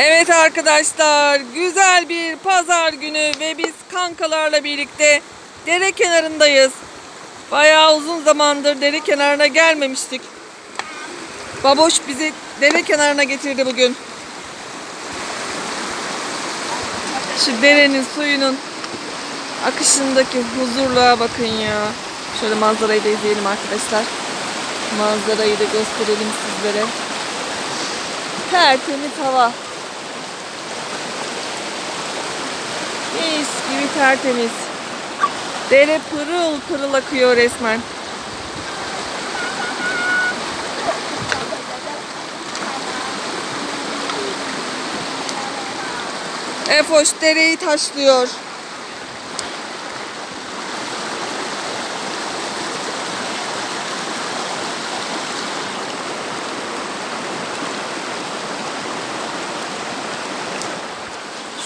Evet arkadaşlar, güzel bir pazar günü ve biz kankalarla birlikte dere kenarındayız. Bayağı uzun zamandır dere kenarına gelmemiştik. Baboş bizi dere kenarına getirdi bugün. Şu derenin suyunun akışındaki huzurluğa bakın ya. Şöyle manzarayı da izleyelim arkadaşlar. Manzarayı da gösterelim sizlere. Tertemiz hava. Mis gibi tertemiz. Dere pırıl pırıl akıyor resmen. Efoş dereyi taşlıyor.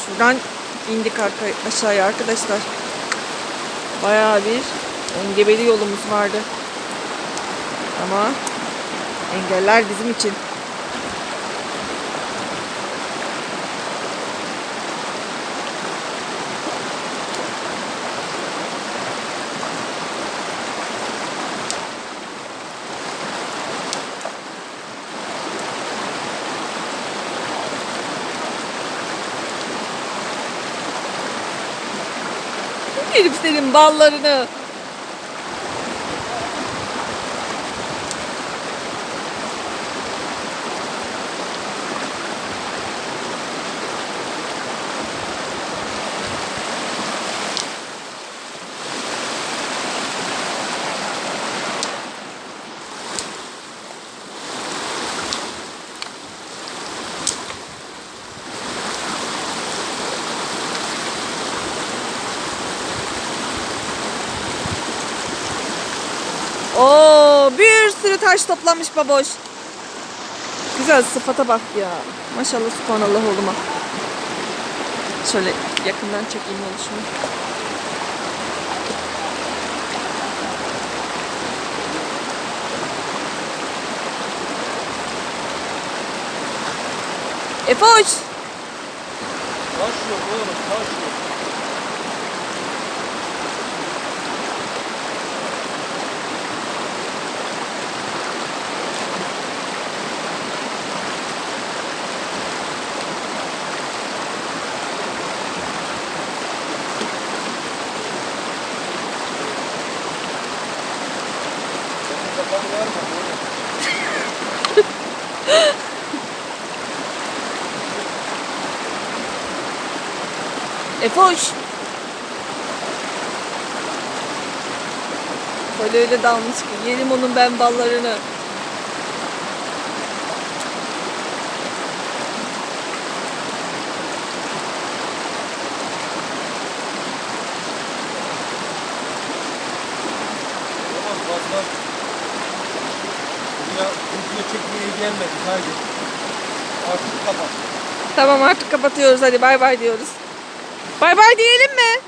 Şuradan indik aşağıya arkadaşlar. Bayağı bir engebeli yolumuz vardı. Ama engeller bizim için. Yerim senin ballarını. Oo, bir sürü taş toplamış baboş. Güzel sıfata bak ya. Maşallah subhanallah oğluma. Şöyle yakından çekeyim oluşumu. Efoş. Taş yok oğlum taş yok. Efoş. Böyle öyle dalmış ki yerim onun ben ballarını. Tamam fazla. Video çekmeye gelmedik haydi. Artık kapat. Tamam artık kapatıyoruz hadi bay bay diyoruz. Bay bay diyelim mi?